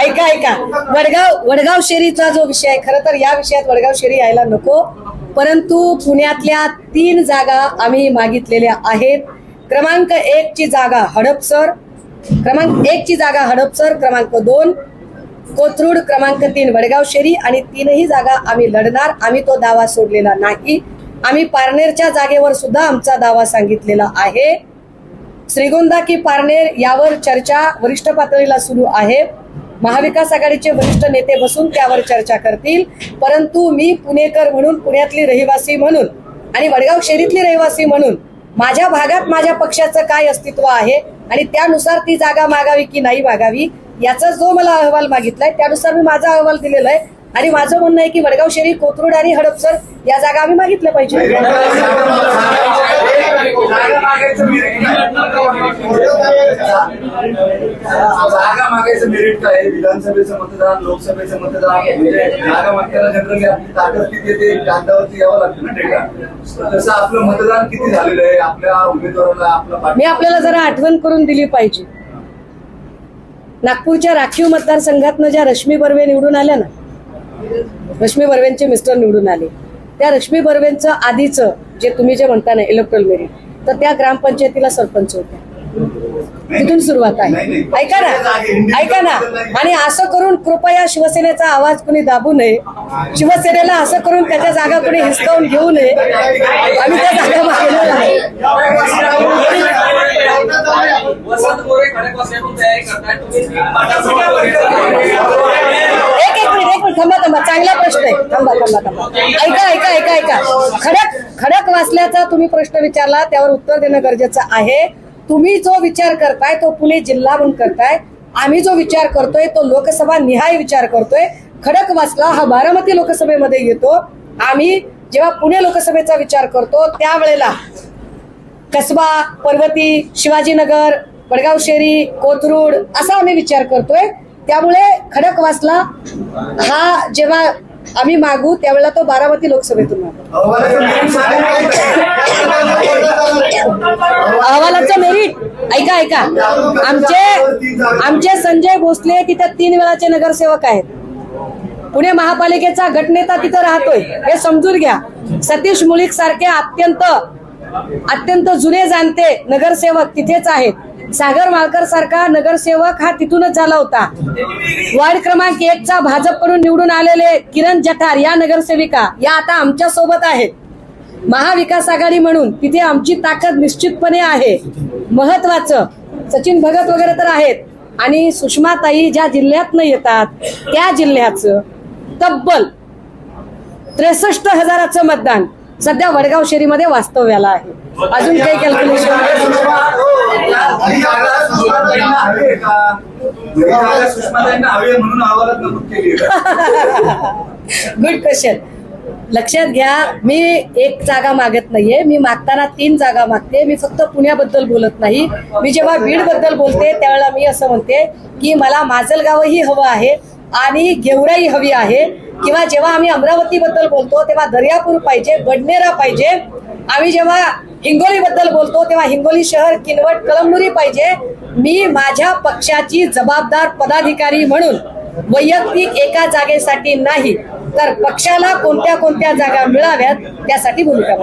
ऐका ऐका. वडगाव वडगाव शेरीचा जो विषय आहे खरं तर या विषयात वडगाव शेरी यायला नको. परंतु पुण्यातल्या तीन जागा आम्ही मागितलेल्या आहेत. क्रमांक एक ची जागा हडपसर क्रमांक एक ची जागा हडपसर क्रमांक दोन कोथरूड क्रमांक तीन वडगाव शेरी आणि तीनही जागा आम्ही लढणार. आम्ही तो दावा सोडलेला नाही. आम्ही पारनेरच्या जागेवर सुद्धा आमचा दावा सांगितलेला आहे. श्रीगोंदा की पारनेर यावर चर्चा वरिष्ठ पातळीला सुरू आहे महाविकास आघाडीचे वरिष्ठ नेते बसून त्यावर चर्चा करतील परंतु मी पुणेकर म्हणून पुण्यातली रहिवासी म्हणून आणि वडगाव शहरीतली रहिवासी म्हणून माझ्या भागात माझ्या पक्षाचं काय अस्तित्व आहे आणि त्यानुसार ती जागा मागावी की नाही मागावी याचा जो मला अहवाल मागितलाय त्यानुसार मी माझा अहवाल दिलेला आहे आणि माझं म्हणणं आहे की वडगाव शहरी कोथरूड आणि हडपसर या जागा आम्ही मागितल्या पाहिजे जागा मागायचं मेरिट काय विधानसभेचं मतदान लोकसभेचं मतदान म्हणजे जागा मागताना जनरली आपली ताकद किती येते कागदावरती यावं लागतं ना डेटा तसं आपलं मतदान किती झालेलं आहे आपल्या उमेदवाराला आपला मी आपल्याला जरा आठवण करून दिली पाहिजे. नागपूरच्या राखीव मतदारसंघातनं ज्या रश्मी बर्वे निवडून आल्या ना रश्मी बर्वेंचे मिस्टर निवडून आले. त्या रश्मी बर्वेंचं आधीचं जे तुम्ही जे म्हणता ना इलेक्ट्रल मेरिट तर त्या ग्रामपंचायतीला सरपंच होत्या. तिथून सुरुवात आहे. ऐका ना ऐका ना. आणि असं करून कृपया शिवसेनेचा आवाज कुणी दाबू नये. शिवसेनेला असं करून त्याच्या जागा कुणी हिसकावून घेऊ नये. आम्ही त्या जागा मागलेल्या आहे वसंत मोरे खडकवासल्यातून तयारी करताय तुम्ही एक एक मिनिट एक मिनिट थांबा थांबा चांगला प्रश्न आहे. थांबा थांबा थांबा. ऐका ऐका ऐका ऐका. खडक खडक वाचल्याचा तुम्ही प्रश्न विचारला त्यावर उत्तर देणं गरजेचं आहे. तुम्ही जो विचार करताय तो पुणे जिल्हा म्हणून करताय. आम्ही जो विचार करतोय तो लोकसभा निहाय विचार करतोय. खडक वाचला हा बारामती लोकसभेमध्ये येतो. आम्ही जेव्हा पुणे लोकसभेचा विचार करतो त्यावेळेला कसबा पर्वती शिवाजीनगर वडगाव शेरी कोथरूड असा आम्ही विचार करतोय. त्यामुळे खडकवासला हा जेव्हा आम्ही मागू त्यावेळेला तो बारामती लोकसभेतून मागू. अहवालाचं मेरिट अहवालाचं मेरिट ऐका ऐका. आमचे आमचे संजय भोसले तिथे तीन वेळाचे नगरसेवक आहेत. पुणे महापालिकेचा गटनेता तिथं राहतोय. हे समजून घ्या. सतीश मुळीक सारखे अत्यंत अत्यंत जुने जाणते नगरसेवक तिथेच आहेत. सागर माळकर सारखा नगरसेवक हा तिथूनच झाला होता. वार्ड क्रमांक एक चा भाजपकडून निवडून आलेले किरण जठार या नगरसेविका या आता आमच्यासोबत आहेत. महाविकास आघाडी म्हणून तिथे आमची ताकद निश्चितपणे आहे. महत्वाचं सचिन भगत वगैरे तर आहेत. आणि सुषमाताई ज्या जिल्ह्यातनं येतात त्या जिल्ह्याचं तब्बल त्रेसष्ट हजाराचं मतदान. सध्या वडगाव शेरीमध्ये वास्तव्याला आहे. अजून काही कॅल्क्युलेशन? गुड क्वेश्चन लक्षात घ्या मी एक जागा मागत नाहीये. मी मागताना तीन जागा मागते. मी फक्त पुण्याबद्दल बोलत नाही. मी जेव्हा बीडबद्दल बोलते त्यावेळेला मी असं म्हणते की मला माजलगावही हवं आहे. आणि गेवराई हवी आहे. किंवा जेव्हा आम्ही अमरावती बद्दल बोलतो तेव्हा दर्यापूर पाहिजे बडनेरा पाहिजे. आम्ही जेव्हा हिंगोली बद्दल बोलतो तेव्हा हिंगोली शहर किनवट कळमनुरी पाहिजे. मी माझ्या पक्षाची जबाबदार पदाधिकारी म्हणून वैयक्तिक एका जागेसाठी नाही तर पक्षाला कोणत्या कोणत्या जागा मिळाव्यात त्यासाठी भूमिका